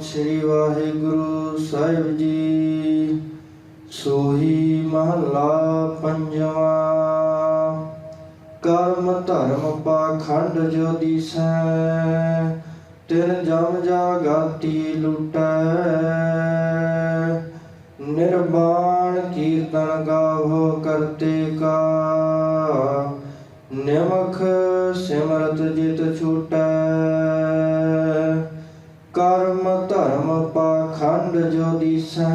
ਸ੍ਰੀ ਵਾਹਿਗੁਰੂ ਸਾਹਿਬ ਜੀ। ਸੋਹੀ ਮਹਲਾ ਪੰਜਵਾਂ। ਕਰਮ ਧਰਮ ਪਾਖੰਡ ਜੋ ਦੀਸੈ, ਤਿਨ ਜਮ ਜਾਗਾਤੀ ਲੁਟੈ। ਨਿਰਵਾਣ ਕੀਰਤਨ ਗਾਵੋ ਕਰਤੇ ਕਾ। ਨਿਮਖ ਸਿਮਰਤ ਜਿਤ ਛੂਟੈ। ਕਰਮ ਧਰਮ ਪਾਖੰਡ ਜੋ ਦੀਸੈ,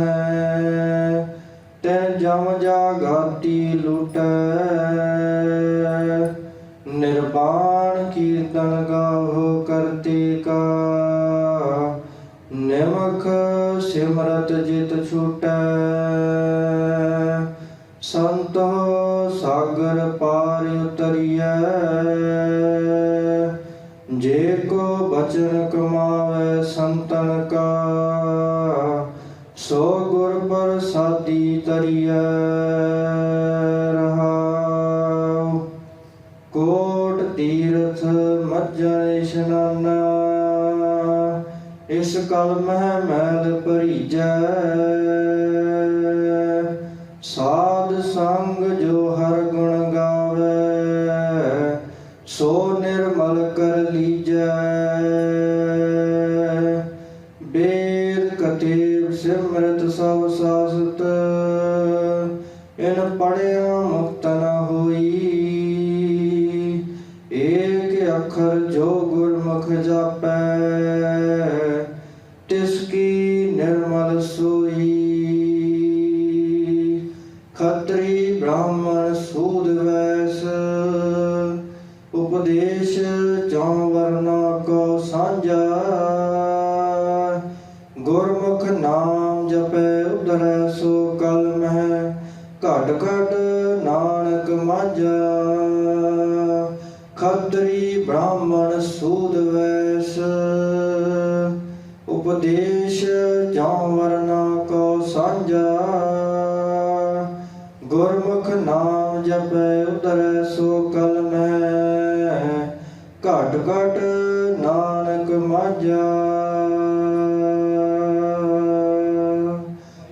ਤੈ ਜਮ ਜਾਗਾਤੀ ਲੁਟੈ। ਨਿਰਵਾਣ ਕੀਰਤਨ ਗਾਵੋ ਕਰਤੇ ਕਾ, ਨਿਮਖ ਸਿਮਰਤ ਜਿਤ ਛੂਟੈ। ਸੰਤੋ ਸਾਗਰ ਪਾਰ ਉਤਰੀਐ। ਬਚਨ ਕਮਾਵੇ ਸੰਤਨ ਕਾ, ਸੋ ਗੁਰ ਪ੍ਰਸਾਦੀ ਤਰੀਐ ਰਹਾਉ। ਕੋਟ ਤੀਰਥ ਮੱਜਣ ਇਸ਼ਨਾਨਾ ਇਸ ਕਲ ਮਹਿ ਮੈਲ ਭਰੀਜੈ। ਸਾਧ ਸੰਗ ਜੋ ਹਰ ਗੁਣ ਸੋ ਨਿਰਮਲ ਕਰ ਲੀਜੈ। ਬੇਦ ਕਤੇਬ ਸਿਮਰਤ ਸਭ ਸਾਸਤ। ਇਨ ਪੜਿਆ ਮੁਕਤ ਨ ਹੋਈ। ਏਕ ਅੱਖਰ ਜੋ ਗੁਰਮੁਖ ਜਾਪੈ, ਤਿਸ ਕੀ ਨਿਰਮਲ ਸੋਈ। ਖਤਰੀ ਬ੍ਰਾਹਮਣ ਸੂਦ ਵੈਸ ਉਪਦੇਸ਼ ਚੌ ਵਰਨਾ ਕੋ ਸਾਂਝਾ। ਗੁਰਮੁਖ ਨਾਮ ਜਪੈ ਉਧਰੈ ਸੋ ਕਲ ਮਹਿ। ਘਟ ਘਟ ਨਾਨਕ ਮਾਝਾ। ਖਤਰੀ ਬ੍ਰਾਹਮਣ ਸੂਦ ਵੈਸ। ਉਪਦੇਸ਼ ਚੌ ਵਰਨਾ ਕੋ ਸਾਂਝਾ। ਗੁਰਮੁਖ ਨਾਮ ਜਪੈ ਉਧਰੈ ਸੋ ਕਲ ਘਟ ਘਟ ਨਾਨਕ ਮਾਝਾ।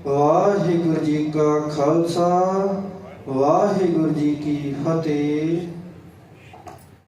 ਵਾਹਿਗੁਰੂ ਜੀ ਕਾ ਖਾਲਸਾ ਵਾਹਿਗੁਰੂ ਜੀ ਕੀ ਫਤਿਹ।